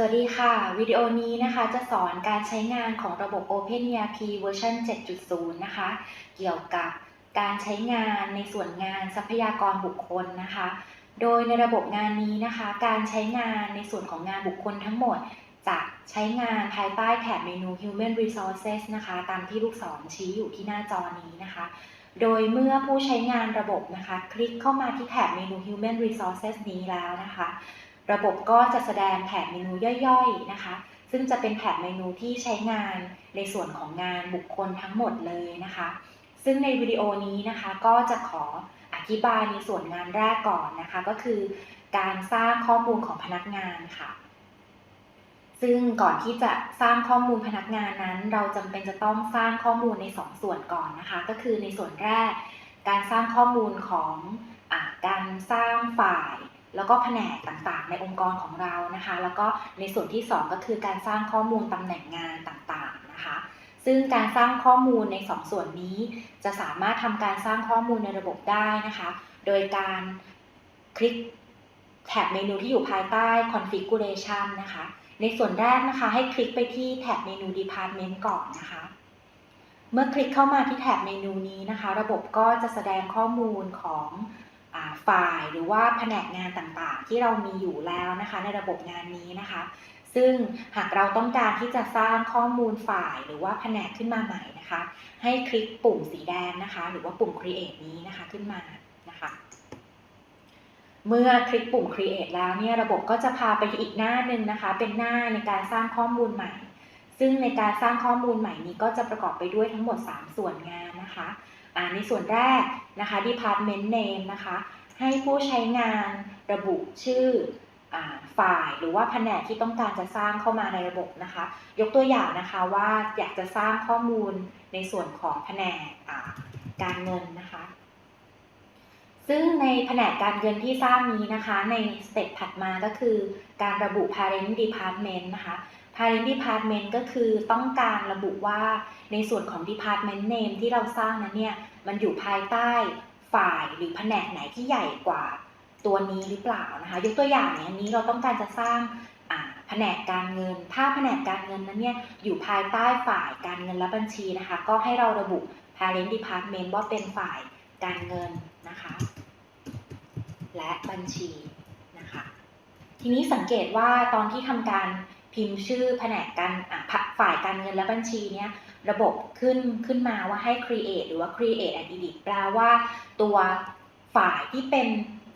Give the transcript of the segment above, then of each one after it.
สวัสดีค่ะ วิดีโอนี้นะคะจะสอนการใช้งานของระบบ OpenERP เวอร์ชัน7.0 นะคะ เกี่ยวกับการใช้งานในส่วนงานทรัพยากรบุคคลนะคะ โดยในระบบงานนี้นะคะ การใช้งานในส่วนของงานบุคคลทั้งหมด จะใช้งานภายใต้แถบเมนู Human Resources นะคะ ตามที่ลูกศรชี้อยู่ที่หน้าจอนี้นะคะ โดยเมื่อผู้ใช้งานระบบนะคะ คลิกเข้ามาที่แถบเมนู Human Resources นี้แล้วนะคะ ระบบก็จะแสดงแถบเมนูย่อยๆนะคะ ซึ่งจะเป็นแถบเมนูที่ใช้งานในส่วนของงานบุคคลทั้งหมดเลยนะคะ ซึ่งในวิดีโอนี้นะคะก็จะขออธิบายในส่วนงานแรกก่อนนะคะ ก็คือการสร้างข้อมูลของพนักงานค่ะ ซึ่งก่อนที่จะสร้างข้อมูลพนักงานนั้น เราจำเป็นจะต้องสร้างข้อมูลใน2ส่วนก่อนนะคะ ก็คือในส่วนแรก การสร้างข้อมูลของอการสร้างฝ่าย แล้วก็แผนกต่างๆ ในองค์กรของเรานะคะ แล้วก็ในส่วนที่ 2 ก็คือการสร้างข้อมูลตำแหน่งงานต่างๆนะคะ ซึ่งการสร้างข้อมูลใน 2ส่วนนี้ จะสามารถทำการสร้างข้อมูลในระบบได้นะคะ โดยการคลิกแถบเมนูที่อยู่ภายใต้ configuration นะคะ ในส่วนแรกนะคะให้คลิกไปที่แถบเมนู department ก่อนนะคะ เมื่อคลิกเข้ามาที่แถบเมนูนี้นะคะ ระบบก็จะแสดงข้อมูลของ ฝ่ายหรือว่าแผนกงานต่างๆ ที่เรามีอยู่แล้วนะคะในระบบงานนี้นะคะ ซึ่งหากเราต้องการที่จะสร้างข้อมูลฝ่ายหรือว่าแผนกขึ้นมาใหม่นะคะ ให้คลิกปุ่มสีแดงนะคะ หรือว่าปุ่ม create นี้นะคะขึ้นมานะคะเมื่อคลิกปุ่ม create แล้วเนี่ยระบบก็จะพาไปที่อีกหน้าหนึ่งนะคะ เป็นหน้าในการสร้างข้อมูลใหม่ ซึ่งในการสร้างข้อมูลใหม่นี้ก็จะประกอบไปด้วยทั้งหมด 3 ส่วนงานนะคะ ในส่วนแรกนะคะ department name นะคะ ให้ผู้ใช้งานระบุชื่อฝ่ายหรือว่าแผนกที่ต้องการจะสร้างเข้ามาในระบบนะคะ ยกตัวอย่างนะคะว่าอยากจะสร้างข้อมูลในส่วนของแผนกการเงินนะคะ ซึ่งในแผนกการเงินที่สร้างนี้นะคะ ในสเต็ปถัดมาก็คือการระบุ parent department นะคะ parent department ก็คือต้องการระบุว่าในส่วนของ department name ที่เราสร้างนั้นเนี่ย มันอยู่ภายใต้ฝ่ายหรือแผนกไหนที่ใหญ่กว่าตัวนี้หรือเปล่านะคะ ยกตัวอย่างอย่างนี้เราต้องการจะสร้างแผนกการเงิน ถ้าแผนกการเงินนั้นเนี่ยอยู่ภายใต้ฝ่ายการเงินและบัญชีนะคะ ก็ให้เราระบุ parent department ว่าเป็นฝ่ายการเงินนะคะ และบัญชีนะคะ ทีนี้สังเกตว่าตอนที่ทำการ พิมพ์ชื่อแผนกการอะฝ่ายการเงินและบัญชีเนี่ยระบบขึ้นขึ้นมาว่าให้ create หรือว่า create and edit แปลว่าตัวฝ่ายที่เป็น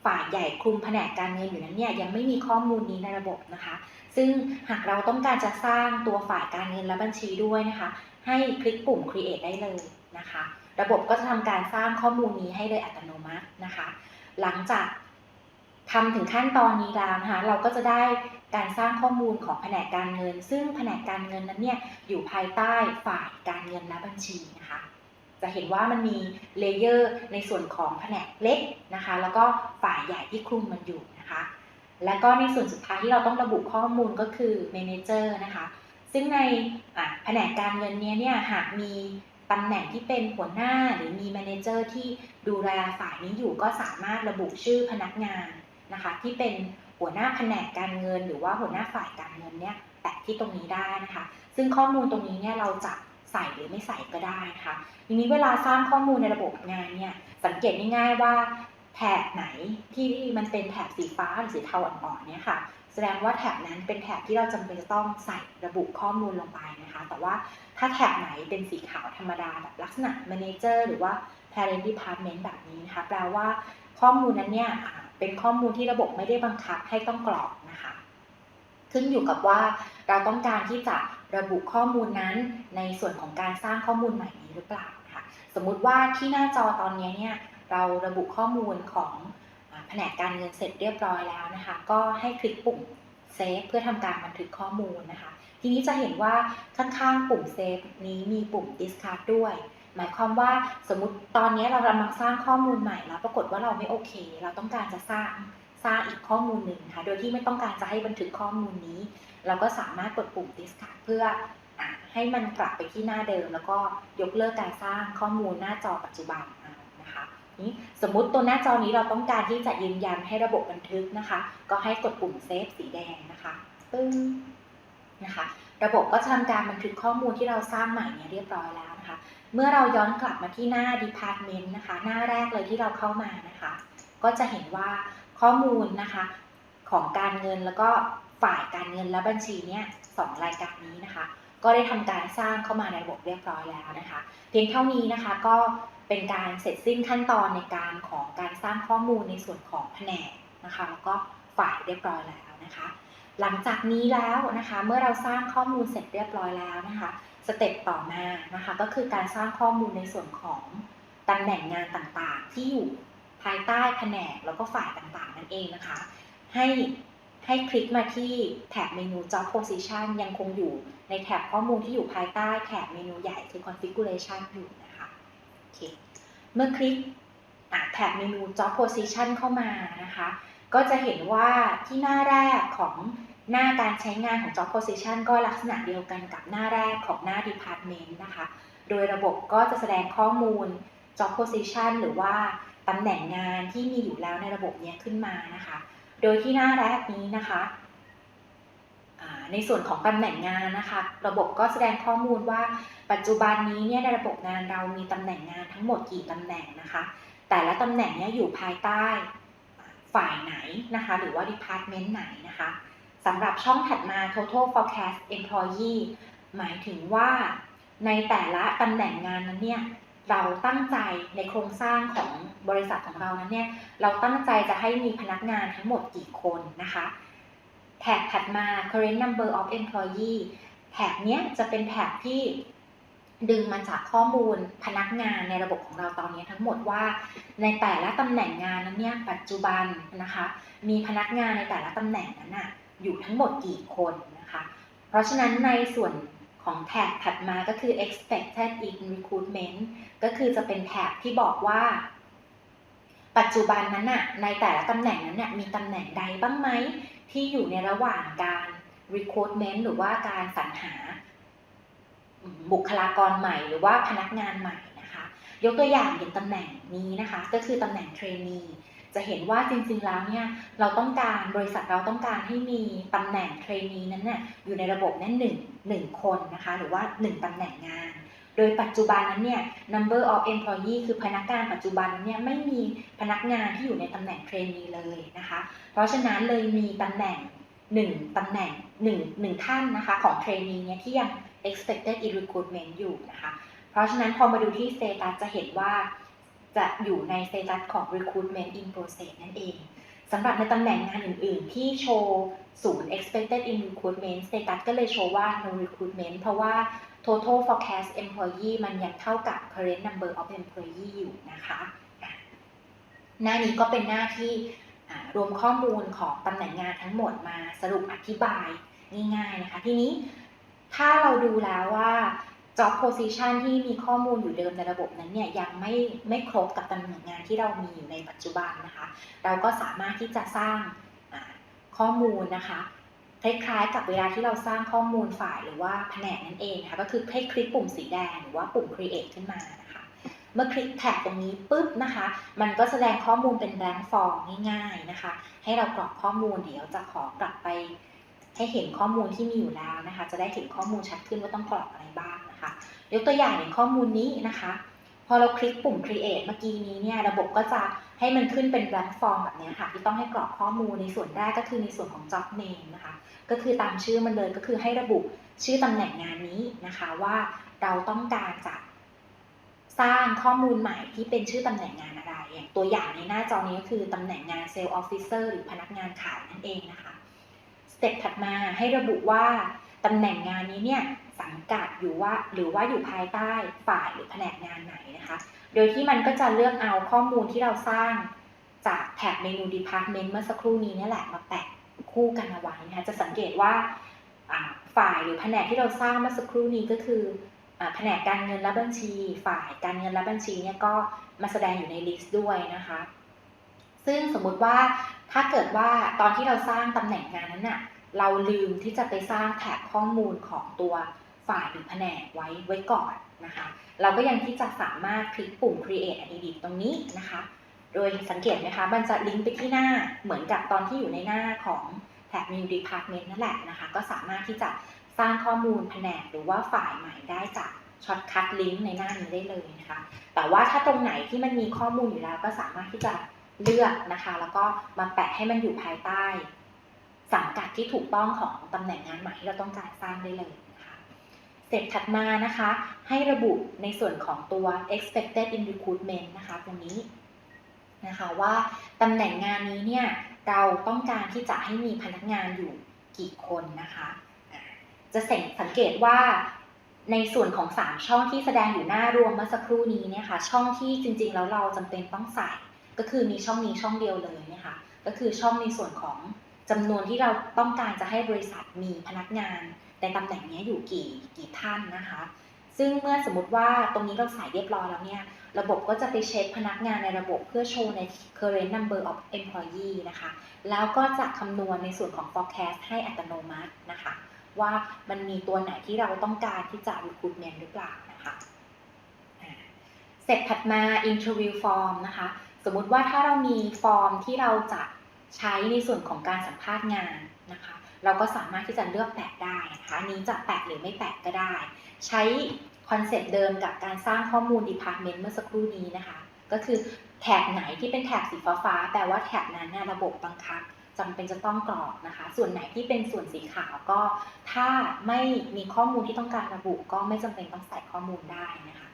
ฝ่ายใหญ่คลุมแผนกการเงินอยู่นั้นเนี่ยยังไม่มีข้อมูลนี้ในระบบนะคะ ซึ่งหากเราต้องการจะสร้างตัวฝ่ายการเงินและบัญชีด้วยนะคะ ให้คลิกปุ่ม create ได้เลยนะคะ ระบบก็จะทำการสร้างข้อมูลนี้ให้โดยอัตโนมัตินะคะ หลังจาก ทำถึงขั้นตอนนี้แล้วนะคะเราก็จะได้การสร้างข้อมูลของแผนกการเงิน ซึ่งแผนกการเงินนั้นเนี่ยอยู่ภายใต้ฝ่ายการเงินและบัญชีนะคะ จะเห็นว่ามันมีเลเยอร์ในส่วนของแผนกเล็กนะคะ แล้วก็ฝ่ายใหญ่ที่คลุมมันอยู่นะคะ และก็ในส่วนสุดท้ายที่เราต้องระบุข้อมูลก็คือ Manager นะคะ ซึ่งในแผนกการเงินเนี้ยเนี่ยหากมีตำแหน่งที่เป็นหัวหน้าหรือมี Manager ที่ดูแลฝ่ายนี้อยู่ก็สามารถระบุชื่อพนักงาน นะคะที่เป็นหัวหน้าแผนกการเงิน หรือว่าหัวหน้าฝ่ายการเงินเนี่ยแปะที่ตรงนี้ได้นะคะ ซึ่งข้อมูลตรงนี้เนี่ยเราจะใส่หรือไม่ใส่ก็ได้นะคะทีนี้เวลาสร้างข้อมูลในระบบงานเนี่ยสังเกตง่ายๆว่าแถบไหนที่มันเป็นแถบสีฟ้าหรือสีเทาอ่อนๆเนี่ยค่ะ แสดงว่าแถบนั้นเป็นแถบที่เราจำเป็นจะต้องใส่ระบุข้อมูลลงไปนะคะ แต่ว่าถ้าแถบไหนเป็นสีขาวธรรมดาแบบลักษณะ Manager หรือว่า Parent Department แบบนี้นะคะแปลว่าข้อมูลนั้นเนี่ย เป็นข้อมูลที่ระบบไม่ได้บังคับให้ต้องกรอกนะคะขึ้นอยู่กับว่าเราต้องการที่จะระบุข้อมูลนั้นในส่วนของการสร้างข้อมูลใหม่นี้หรือเปล่านะคะสมมุติว่าที่หน้าจอตอนนี้เนี่ยเราระบุข้อมูลของแผนกการเงินเสร็จเรียบร้อยแล้วนะคะ ก็ให้คลิกปุ่มเซฟเพื่อทำการบันทึกข้อมูลนะคะ ทีนี้จะเห็นว่าข้างๆปุ่มเซฟนี้มีปุ่ม discard ด้วย หมายความว่าสมมติตอนนี้เรากำลังสร้างข้อมูลใหม่แล้วปรากฏว่าเราไม่โอเค เราต้องการจะสร้างสร้างอีกข้อมูลหนึ่งนะคะโดยที่ไม่ต้องการจะให้บันทึกข้อมูลนี้ เราก็สามารถกดปุ่ม discard เพื่ออให้มันกลับไปที่หน้าเดิม แล้วก็ยกเลิกการสร้างข้อมูลหน้าจอปัจจุบันนะคะนี้สมมุติตัวหน้าจอนี้เราต้องการที่จะยืนยันให้ระบบบันทึกนะคะ ก็ให้กดปุ่มเซฟสีแดงนะคะปึ้งนะคะ ระบบก็ทำการบันทึกข้อมูลที่เราสร้างใหม่เนี่ยเรียบร้อยแล้วนะคะ เมื่อเราย้อนกลับมาที่หน้า Department นะคะ หน้าแรกเลยที่เราเข้ามานะคะ ก็จะเห็นว่าข้อมูลนะคะของการเงินแล้วก็ฝ่ายการเงินและบัญชีเนี่ยสองรายการนี้นะคะ ก็ได้ทำการสร้างเข้ามาในระบบเรียบร้อยแล้วนะคะ เพียงเท่านี้นะคะก็เป็นการเสร็จสิ้นขั้นตอนในการของการสร้างข้อมูลในส่วนของแผนกนะคะแล้วก็ฝ่ายเรียบร้อยแล้วนะคะ หลังจากนี้แล้วนะคะ เมื่อเราสร้างข้อมูลเสร็จเรียบร้อยแล้วนะคะ สเต็ปต่อมานะคะก็คือการสร้างข้อมูลในส่วนของตำแหน่งงานต่างๆ ที่อยู่ภายใต้แผนกแล้วก็ฝ่ายต่างๆ นั่นเองนะคะ ให้ให้คลิกมาที่แถบเมนู Job Position ยังคงอยู่ในแถบข้อมูลที่อยู่ภายใต้แถบเมนูใหญ่คือ Configuration อยู่นะคะโอเคเมื่อคลิกอะแถบเมนู Job Position เข้ามานะคะ ก็จะเห็นว่าที่หน้าแรกของ หน้าการใช้งานของ Job Position ก็ลักษณะเดียวกันกับหน้าแรกของหน้า Department นะคะ โดยระบบก็จะแสดงข้อมูล Job Position หรือว่าตำแหน่งงานที่มีอยู่แล้วในระบบนี้ขึ้นมานะคะ โดยที่หน้าแรกนี้นะคะในส่วนของตำแหน่งงานนะคะ ระบบก็แสดงข้อมูลว่าปัจจุบันนี้เนี่ยในระบบงานเรามีตำแหน่งงานทั้งหมดกี่ตำแหน่งนะคะ แต่ละตำแหน่งเนี้ยอยู่ภายใต้ฝ่ายไหนนะคะ หรือว่า department ไหนนะคะ สำหรับช่องถัดมา total forecast employee หมายถึงว่าในแต่ละตำแหน่งงานนั้นเนี่ยเราตั้งใจในโครงสร้างของบริษัทของเรานั้นเนี่ยเราตั้งใจจะให้มีพนักงานทั้งหมดกี่คนนะคะแถบถัดมา current number of employee แถบเนี้ยจะเป็นแถบที่ดึงมาจากข้อมูลพนักงานในระบบของเราตอนนี้ทั้งหมดว่า ในแต่ละตำแหน่งงานนั้นเนี่ยปัจจุบันนะคะ มีพนักงานในแต่ละตำแหน่งนั้นน่ะ อยู่ทั้งหมดกี่คนนะคะ เพราะฉะนั้นในส่วนของแถบถัดมาก็คือ expected in recruitment ก็คือจะเป็นแถบที่บอกว่า ปัจจุบันนั้นน่ะในแต่ละตำแหน่งนั้นน่ะมีตำแหน่งใดบ้างไหม ที่อยู่ในระหว่างการ recruitment หรือว่าการสรรหาบุคลากรใหม่หรือว่าพนักงานใหม่นะคะ ยกตัวอย่างอย่างตำแหน่งนี้นะคะ ก็คือตำแหน่งเทรนนี จะเห็นว่าจริงๆแล้วเนี่ยเราต้องการบริษัทเราต้องการให้มีตำแหน่งเทรนนีนั้นน่ะอยู่ในระบบนั้นหนึ่งหนึ่งคนนะคะหรือว่าหนึ่งตำแหน่งงาน โดยปัจจุบันนั้นเนี่ย number of employee คือพนักงานปัจจุบันนั้นเนี่ยไม่มีพนักงานที่อยู่ในตำแหน่งเทรนนีเลยนะคะเพราะฉะนั้นเลยมีตำแหน่งหนึ่งตำแหน่งหนึ่งหนึ่งท่านนะคะของเทรนนีเนี่ยที่ยัง expected in recruitment อยู่นะคะ เพราะฉะนั้นพอมาดูที่ status จะเห็นว่า จะอยู่ใน status ของ recruitment in process นั่นเองสำหรับในตำแหน่งงานอื่น ๆ ที่โชว์ศูนย์ expected in recruitment status ก็เลยโชว์ว่า no recruitment เพราะว่า total forecast employee มันยังเท่ากับ current number of employee อยู่นะคะ หน้านี้ก็เป็นหน้าที่รวมข้อมูลของตำแหน่งงานทั้งหมดมาสรุปอธิบายง่าย ๆ นะคะ ทีนี้ถ้าเราดูแล้วว่า job position ที่มีข้อมูลอยู่เดิมในระบบนั้นเนี่ยยังไม่ไม่ครบกับตำแหน่งงานที่เรามีอยู่ในปัจจุบันนะคะ เราก็สามารถที่จะสร้างข้อมูลนะคะคล้ายๆกับเวลาที่เราสร้างข้อมูลฝ่ายหรือว่าแผนกนั่นเองนะคะก็คือให้คลิกปุ่มสีแดงหรือว่าปุ่ม create ขึ้นมานะคะเมื่อคลิกแท็บตรงนี้ปุ๊บนะคะ มันก็แสดงข้อมูลเป็น blank form ง่าย ๆนะคะ ให้เรากรอกข้อมูลเดี๋ยวจะขอกลับไปให้เห็นข้อมูลที่มีอยู่แล้วนะคะ จะได้เห็นข้อมูลชัดขึ้นว่าต้องกรอกอะไรบ้าง นะคะ ยกตัวอย่างอย่างข้อมูลนี้นะคะ พอเราคลิกปุ่ม create เมื่อกี้นี้เนี่ยระบบก็จะให้มันขึ้นเป็น blank form แบบนี้ค่ะ ที่ต้องให้กรอกข้อมูลในส่วนแรกก็คือในส่วนของ job name นะคะ ก็คือตามชื่อมันเลยก็คือให้ระบุชื่อตำแหน่งงานนี้นะคะว่าเราต้องการจะสร้างข้อมูลใหม่ที่เป็นชื่อตำแหน่งงานอะไร อย่างตัวอย่างในหน้าจอนี้ก็คือตำแหน่งงาน sales officer หรือพนักงานขายนั่นเองนะคะ สเต็ปถัดมาให้ระบุว่าตำแหน่งงานนี้เนี่ย สังกัดอยู่ว่าหรือว่าอยู่ภายใต้ฝ่ายหรือแผนกงานไหนนะคะ โดยที่มันก็จะเลือกเอาข้อมูลที่เราสร้างจากแท็บเมนู Department เมื่อสักครู่นี้นี่แหละมาแปะคู่กันเอาไว้นะคะจะสังเกตว่าฝ่ายหรือแผนกที่เราสร้างเมื่อสักครู่นี้ก็คือแผนกการเงินและบัญชี ฝ่ายการเงินและบัญชีเนี่ยก็มาแสดงอยู่ในลิสต์ด้วยนะคะ ซึ่งสมมุติว่าถ้าเกิดว่าตอนที่เราสร้างตำแหน่งงานนั้นน่ะเราลืมที่จะไปสร้างแท็บข้อมูลของตัว ฝ่ายหรือแผนกไว้ไว้ก่อนนะคะ เราก็ยังที่จะสามารถคลิกปุ่ม create an edit ตรงนี้นะคะ โดยสังเกตไหมคะ มันจะลิงก์ไปที่หน้าเหมือนกับตอนที่อยู่ในหน้าของแท็บ New Department นั่นแหละนะคะ ก็สามารถที่จะสร้างข้อมูลแผนกหรือว่าฝ่ายใหม่ได้จากช็อตคัทลิงก์ในหน้านี้ได้เลยนะคะ แต่ว่าถ้าตรงไหนที่มันมีข้อมูลอยู่แล้ว ก็สามารถที่จะเลือกนะคะ แล้วก็มาแปะให้มันอยู่ภายใต้ สังกัดที่ถูกต้องของตำแหน่งงานใหม่ที่เราต้องการสร้างได้เลย เต็ปถัดมานะคะ ให้ระบุในส่วนของตัว expected in recruitment นะคะตรงนี้นะคะว่าตำแหน่งงานนี้เนี่ยเราต้องการที่จะให้มีพนักงานอยู่กี่คนนะคะ จะสังเกตว่าในส่วนของ 3 ช่องที่แสดงอยู่หน้ารวมเมื่อสักครู่นี้เนี่ยค่ะช่องที่จริงๆ แล้วเราจำเป็นต้องใส่ ก็คือมีช่องนี้ช่องเดียวเลยนะคะก็คือช่องในส่วนของจำนวนที่เราต้องการจะให้บริษัทมีพนักงาน ในตำแหน่งนี้อยู่กี่กี่ท่านนะคะ ซึ่งเมื่อสมมติว่าตรงนี้เราใส่เรียบร้อยแล้วเนี่ย ระบบก็จะไปเช็คพนักงานในระบบเพื่อโชว์ใน current number of employee นะคะ แล้วก็จะคำนวณในส่วนของ forecast ให้อัตโนมัตินะคะ ว่ามันมีตัวไหนที่เราต้องการที่จะ recruitment หรือเปล่านะคะเสร็จถัดมา interview form นะคะ สมมุติว่าถ้าเรามีฟอร์มที่เราจะใช้ในส่วนของการสัมภาษณ์งานนะคะ เราก็สามารถที่จะเลือกแปะได้นะคะนี้จะแปะหรือไม่แปะก็ได้ ใช้คอนเซปต์เดิมกับการสร้างข้อมูล Department เมื่อสักครู่นี้นะคะ ก็คือแถบไหนที่เป็นแถบสีฟ้าๆแปลว่าแถบนั้นเนี่ยระบบบังคับจำเป็นจะต้องกรอกนะคะ ส่วนไหนที่เป็นส่วนสีขาวก็ ถ้าไม่มีข้อมูลที่ต้องการระบุก็ไม่จำเป็นต้องใส่ข้อมูลได้นะคะ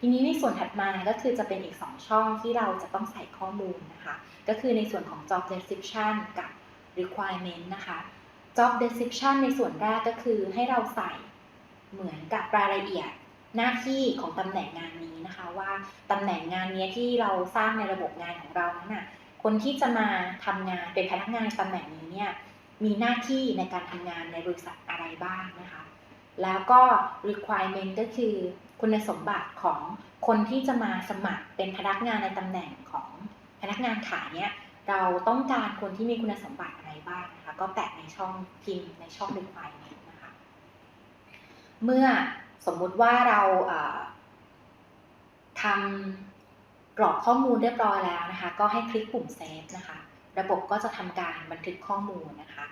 ทีนี้ในส่วนถัดมาก็คือจะเป็นอีก 2 ช่องที่เราจะต้องใส่ข้อมูลนะคะ ก็คือในส่วนของ job description กับ requirement นะคะ job description ในส่วนแรกก็คือให้เราใส่เหมือนกับรายละเอียดหน้าที่ของตำแหน่งงานนี้นะคะว่าตำแหน่งงานนี้ที่เราสร้างในระบบงานของเรานั้นน่ะคนที่จะมาทำงานเป็นพนักงานในตำแหน่งนี้เนี่ยมีหน้าที่ในการทำงานในบริษัทอะไรบ้างนะคะ แล้วก็ requirement ก็คือคุณสมบัติของคนที่จะมาสมัครเป็นพนักงานในตำแหน่งของพนักงานขายเนี่ย เราต้องการคนที่มีคุณสมบัติอะไรบ้างนะคะก็แปะในช่องพิมพ์ในช่อง requirement นะคะเมื่อสมมุติว่าเราทำกรอกข้อมูลเรียบร้อยแล้วนะคะ ก็ให้คลิกปุ่ม save นะคะ ระบบก็จะทำการบันทึกข้อมูลนะคะ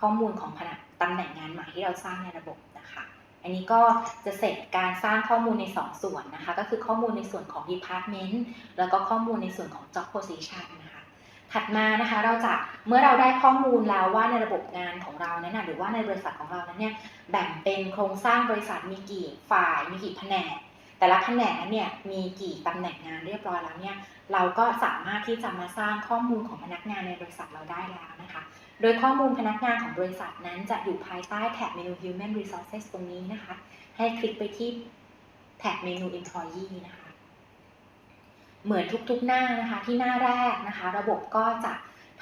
ข้อมูลของพนักตำแหน่งงานใหม่ที่เราสร้างในระบบนะคะ อันนี้ก็จะเสร็จการสร้างข้อมูลใน2ส่วนนะคะ ก็คือข้อมูลในส่วนของ department แล้วก็ข้อมูลในส่วนของ job position นะ ถัดมานะคะเราจะเมื่อเราได้ข้อมูลแล้วว่าในระบบงานของเรานั้นนะหรือว่าในบริษัทของเรานั้นเนี่ยแบ่งเป็นโครงสร้างบริษัทมีกี่ฝ่ายมีกี่แผนก แต่ละแผนกนั้นเนี่ยมีกี่ตำแหน่งงานเรียบร้อยแล้วเนี่ยเราก็สามารถที่จะมาสร้างข้อมูลของพนักงานในบริษัทเราได้แล้วนะคะ โดยข้อมูลพนักงานของบริษัทนั้นจะอยู่ภายใต้แท็บเมนู Human Resources ตรงนี้นะคะ ให้คลิกไปที่แท็บเมนู Employee นะคะ เหมือนทุกๆหน้านะคะที่หน้าแรกนะคะ ระบบก็จะ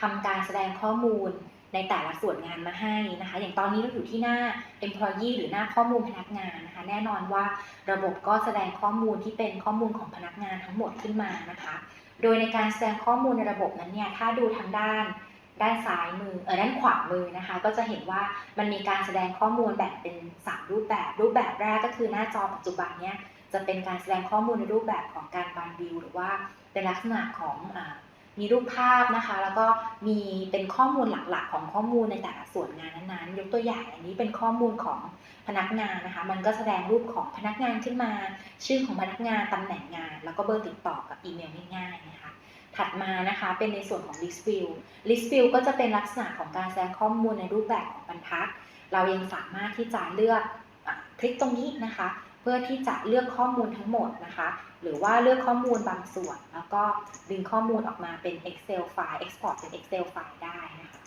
ทำการแสดงข้อมูลในแต่ละส่วนงานมาให้นะคะ อย่างตอนนี้เราอยู่ที่หน้า employee หรือหน้าข้อมูลพนักงานนะคะ แน่นอนว่าระบบก็แสดงข้อมูลที่เป็นข้อมูลของพนักงานทั้งหมดขึ้นมานะคะ โดยในการแสดงข้อมูลในระบบนั้นเนี่ย ถ้าดูทางด้านด้านซ้ายมือเออด้านขวามือนะคะ ก็จะเห็นว่ามันมีการแสดงข้อมูลแบ่งเป็นสามรูปแบบ รูปแบบแรกก็คือหน้าจอปัจจุบันเนี่ย จะเป็นการแสดงข้อมูลในรูปแบบของการบันวิว หรือว่าเป็นลักษณะของอมีรูปภาพนะคะ แล้วก็มีเป็นข้อมูลหลักๆ ของข้อมูลในแต่ละส่วนงานนั้นๆ ยกตัวอย่างอันนี้เป็นข้อมูลของพนักงานนะคะ มันก็แสดงรูปของพนักงานขึ้นมา ชื่อของพนักงานตำแหน่งงาน แล้วก็เบอร์ติดต่อกับอีเมลง่ายๆนะคะถัดมานะคะเป็นในส่วนของ list view list view ก็จะเป็นลักษณะของการแสดงข้อมูลในรูปแบบของบรรทัด เรายังสามารถที่จะเลือกอคลิกตรงนี้นะคะ เพื่อที่จะเลือกข้อมูลทั้งหมดนะคะ หรือว่าเลือกข้อมูลบางส่วน แล้วก็ดึงข้อมูลออกมาเป็น Excel ไฟล์ Export เป็น Excel ไฟล์ได้นะคะ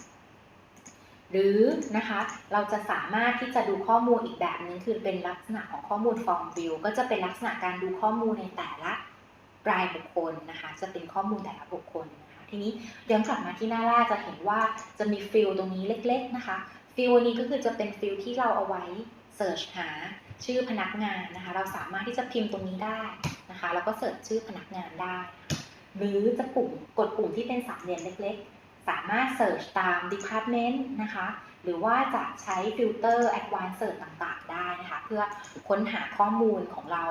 หรือนะคะเราจะสามารถที่จะดูข้อมูลอีกแบบนึงคือเป็นลักษณะของข้อมูล Form View ก็จะเป็นลักษณะการดูข้อมูลในแต่ละรายบุคคลนะคะ จะเป็นข้อมูลแต่ละบุคคลนะคะ ทีนี้ย้อนกลับมาที่หน้าแรกจะเห็นว่าจะมีฟิลตรงนี้เล็ก ๆนะคะ ฟิลนี้ก็คือจะเป็นฟิลที่เราเอาไว้เสิร์ชหา ชื่อพนักงานนะคะ เราสามารถที่จะพิมพ์ตรงนี้ได้นะคะ แล้วก็เสิร์ชชื่อพนักงานได้ หรือจะปุ่มกดปุ่มที่เป็นสามเหลี่ยมเล็กๆ สามารถเสิร์ชตาม department นะคะ หรือว่าจะใช้ฟิลเตอร์ advanced search ต่างๆ ได้นะคะ เพื่อค้นหาข้อมูลของเรา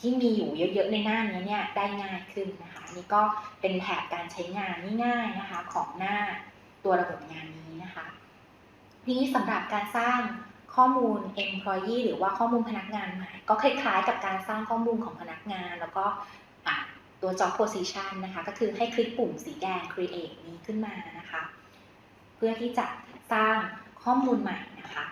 ที่มีอยู่เยอะๆในหน้านี้เนี่ยได้ง่ายขึ้นนะคะนนี่ก็เป็นแถบการใช้งานง่ายๆนะคะของหน้าตัวระบบงานนี้นะคะ ทีนี้สำหรับการสร้าง ข้อมูล employee หรือว่าข้อมูลพนักงานใหม่ก็คล้ายๆ กับการสร้างข้อมูลของพนักงาน แล้วก็ตัว job position นะคะ ก็คือให้คลิกปุ่มสีแดง create นี้ขึ้นมานะคะ เพื่อที่จะสร้างข้อมูลใหม่นะคะ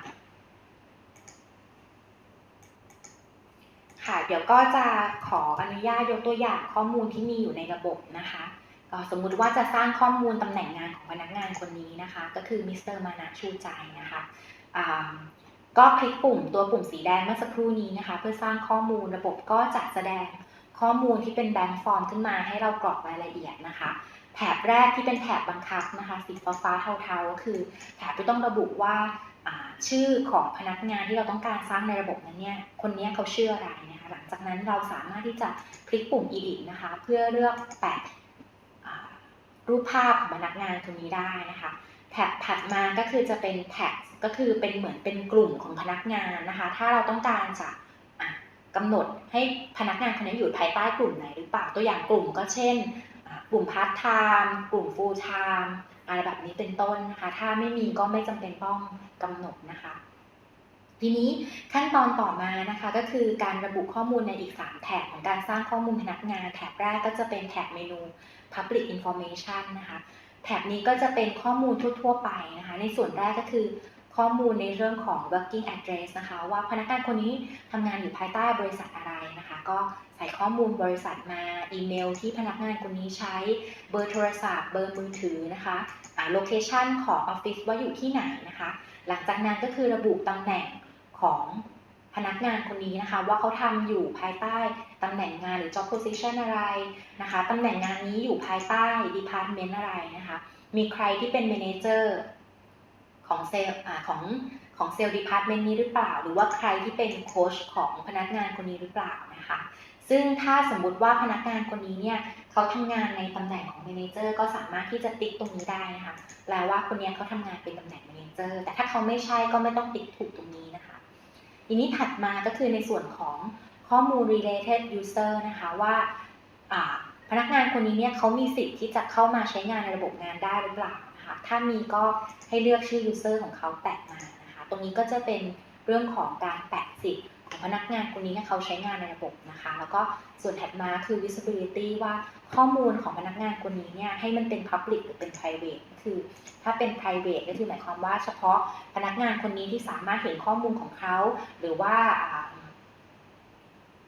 ค่ะเดี๋ยวก็จะขออนุญาตยกตัวอย่างข้อมูลที่มีอยู่ในระบบนะคะก็สมมุติว่าจะสร้างข้อมูลตำแหน่งงานของพนักงานคนนี้นะคะ ก็คือมิสเตอร์มานะชูใจนะคะอ่า ก็คลิกปุ่มตัวปุ่มสีแดงเมื่อสักครู่นี้นะคะ เพื่อสร้างข้อมูลระบบก็จะแสดงข้อมูลที่เป็นแบงค์ฟอร์มขึ้นมาให้เรากรอกรายละเอียดนะคะ แถบแรกที่เป็นแถบบังคับนะคะ สีฟ้าฟ้าๆเทาๆก็คือแถบที่ต้องระบุว่าชื่อของพนักงานที่เราต้องการสร้างในระบบนั้นเนี่ยคนนี้เขาชื่ออะไรนะคะหลังจากนั้นเราสามารถที่จะคลิกปุ่ม edit นะคะ เพื่อเลือกแปะรูปภาพของพนักงานคนนี้ได้นะคะแท็บถัดมาก็คือจะเป็นแท็บ ก็คือเป็นเหมือนเป็นกลุ่มของพนักงานนะคะ ถ้าเราต้องการจะอะกำหนดให้พนักงานคนนี้อยู่ภายใต้กลุ่มไหนหรือเปล่าตัวอย่างกลุ่มก็เช่น กลุ่มพาร์ทไทม์กลุ่มฟูลไทม์อะไรแบบนี้เป็นต้นนะคะ ถ้าไม่มีก็ไม่จำเป็นต้องกำหนดนะคะ ทีนี้ขั้นตอนต่อมานะคะก็คือการระบุข้อมูลในอีก 3แถบของการสร้างข้อมูลพนักงานแถบแรกก็จะเป็นแถบเมนู Public Information นะคะแถบนี้ก็จะเป็นข้อมูลทั่ว ๆ ไปนะคะ ในส่วนแรกก็คือ ข้อมูลในเรื่องของ working address นะคะ ว่าพนักงานคนนี้ทำงานอยู่ภายใต้บริษัทอะไรนะคะ ก็ใส่ข้อมูลบริษัทมาอีเมลที่พนักงานคนนี้ใช้เบอร์โทรศัพท์ เบอร์มือถือนะคะโลเคชันของออฟฟิศว่าอยู่ที่ไหนนะคะ หลังจากนั้นก็คือระบุตำแหน่งของพนักงานคนนี้นะคะ ว่าเขาทำอยู่ภายใต้ตำแหน่งงานหรือ job position อะไรนะคะตำแหน่งงานนี้อยู่ภายใต้ department อะไรนะคะ มีใครที่เป็น manager ของเซลอ่าของของเซลล์ดีพาร์ตเมนต์นี้หรือเปล่า หรือว่าใครที่เป็นโค้ชของพนักงานคนนี้หรือเปล่านะคะ ซึ่งถ้าสมมุติว่าพนักงานคนนี้เนี่ยเขาทำงานในตำแหน่งของ manager ก็สามารถที่จะติ๊กตรงนี้ได้นะคะแปลว่าคนนี้เขาทำงานเป็นตำแหน่ง manager แต่ถ้าเขาไม่ใช่ก็ไม่ต้องติ๊กถูกตรงนี้นะคะ ทีนี้ถัดมาก็คือในส่วนของข้อมูล related user นะคะว่าอ่าพนักงานคนนี้เนี่ยเขามีสิทธิ์ที่จะเข้ามาใช้งานในระบบงานได้หรือเปล่า นะคะ ถ้ามีก็ให้เลือกชื่อ user ของเขาแปะมานะคะ ตรงนี้ก็จะเป็นเรื่องของการแปะสิทธิ์ของพนักงานคนนี้ให้เขาใช้งานในระบบนะคะ แล้วก็ส่วนถัดมาคือ visibility ว่าข้อมูลของพนักงานคนนี้เนี่ยให้มันเป็น public หรือเป็น private คือถ้าเป็น private ก็คือหมายความว่าเฉพาะพนักงานคนนี้ที่สามารถเห็นข้อมูลของเขา หรือว่า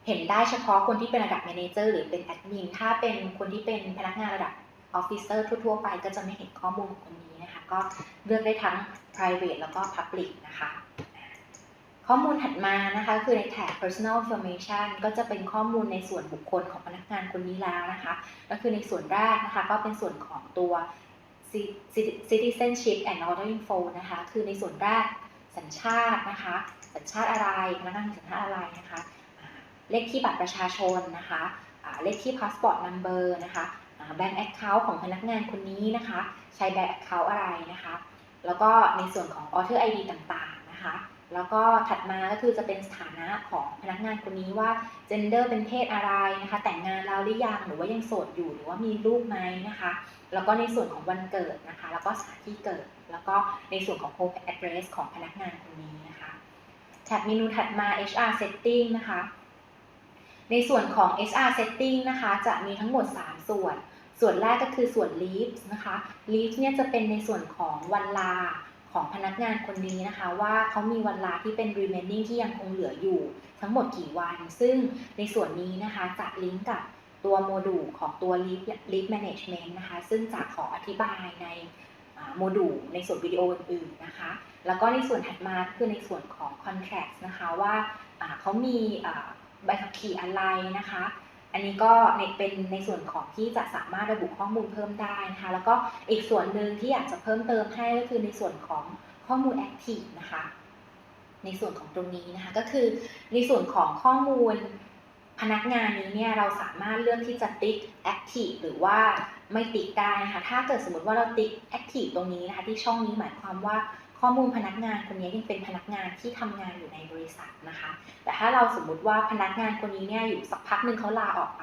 เห็นได้เฉพาะคนที่เป็นระดับ Manager หรือเป็นแอดมินถ้าเป็นคนที่เป็นพนักงานระดับ Officer ทั่วๆไปก็จะไม่เห็นข้อมูลของคนนี้นะคะ ก็เลือกได้ทั้ง private แล้วก็ public นะคะข้อมูลถัดมานะคะคือในแถบ personal information ก็จะเป็นข้อมูลในส่วนบุคคลของพนักงานคนนี้แล้วนะคะก็คือในส่วนแรกนะคะก็เป็นส่วนของตัว citizenship and order info นะคะคือในส่วนแรกสัญชาตินะคะสัญชาติอะไรพนักงานสัญชาติอะไรนะคะเลขที่บัตรประชาชนนะคะเลขที่ passport number นะคะ แบงก์ account ของพนักงานคนนี้นะคะ ใช้แบงก์ account อะไรนะคะ แล้วก็ในส่วนของ author ID ต่างๆนะคะ แล้วก็ถัดมาก็คือจะเป็นสถานะของพนักงานคนนี้ว่า gender เป็นเพศอะไรนะคะ แต่งงานแล้วหรือยังหรือว่ายังโสดอยู่หรือว่ามีลูกไหมนะคะ แล้วก็ในส่วนของวันเกิดนะคะ แล้วก็สถานที่เกิด แล้วก็ในส่วนของ home address ของพนักงานคนนี้นะคะแท็บเมนูถัดมา HR setting นะคะในส่วนของ HR setting นะคะ จะมีทั้งหมด 3 ส่วน ส่วนแรกก็คือส่วน leave นะคะ leave เนี่ยจะเป็นในส่วนของวันลาของพนักงานคนนี้นะคะ ว่าเขามีวันลาที่เป็น remaining ที่ยังคงเหลืออยู่ ทั้งหมดกี่วัน ซึ่งในส่วนนี้นะคะจะลิงก์กับตัวโมดูลของตัว leave leave management นะคะ ซึ่งจะขออธิบายในโมดูลในส่วนวิดีโออื่นๆนะคะ แล้วก็ในส่วนถัดมาคือในส่วนของ contract นะคะว่าเขามีใบขับขี่อะไรนะคะ อันนี้ก็ในเป็นในส่วนของที่จะสามารถระบุข้อมูลเพิ่มได้นะคะแล้วก็อีกส่วนหนึ่งที่อยากจะเพิ่มเติมให้ก็คือในส่วนของข้อมูล active นะคะในส่วนของตรงนี้นะคะก็คือในส่วนของข้อมูลพนักงานนี้เนี่ยเราสามารถเลือกที่จะติ๊ก active หรือว่าไม่ติ๊กได้นะคะถ้าเกิดสมมติว่าเราติ๊ก active ตรงนี้นะคะที่ช่องนี้หมายความว่า ข้อมูลพนักงานคนนี้ยังเป็นพนักงานที่ทำงานอยู่ในบริษัทนะคะ แต่ถ้าเราสมมุติว่าพนักงานคนนี้เนี่ยอยู่สักพักหนึ่งเขาลาออกไป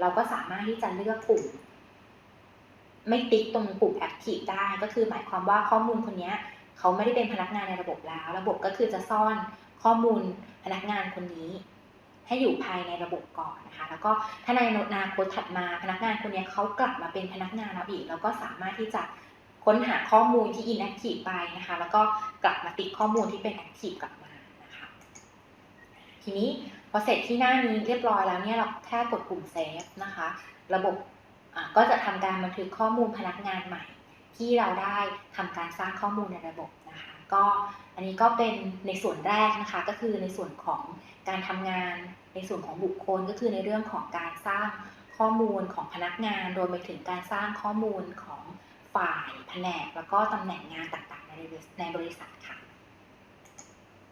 เราก็สามารถที่จะเลือกปุ่ม ไม่ติ๊กตรงปุ่ม active ได้ ก็คือหมายความว่าข้อมูลคนนี้เขาไม่ได้เป็นพนักงานในระบบแล้ว ระบบก็คือจะซ่อนข้อมูลพนักงานคนนี้ให้อยู่ภายในระบบก่อนนะคะ แล้วก็ถ้าในอนาคตถัดมาพนักงานคนนี้เขากลับมาเป็นพนักงานเราอีก เราก็สามารถที่จะ ค้นหาข้อมูลที่ inactive ไปนะคะ แล้วก็กลับมาติดข้อมูลที่เป็น active กลับมานะคะ ทีนี้พอเสร็จที่หน้านี้เรียบร้อยแล้วเนี่ยเราแค่กดปุ่ม save นะคะ ระบบอะก็จะทำการบันทึกข้อมูลพนักงานใหม่ ที่เราได้ทำการสร้างข้อมูลในระบบนะคะ ก็อันนี้ก็เป็นในส่วนแรกนะคะ ก็คือในส่วนของการทำงานในส่วนของบุคคลก็คือในเรื่องของการสร้างข้อมูลของพนักงานรวมไปถึงการสร้างข้อมูลของ ฝ่ายแผนกแล้วก็ตำแหน่งงานต่างๆในบริษัทค่ะ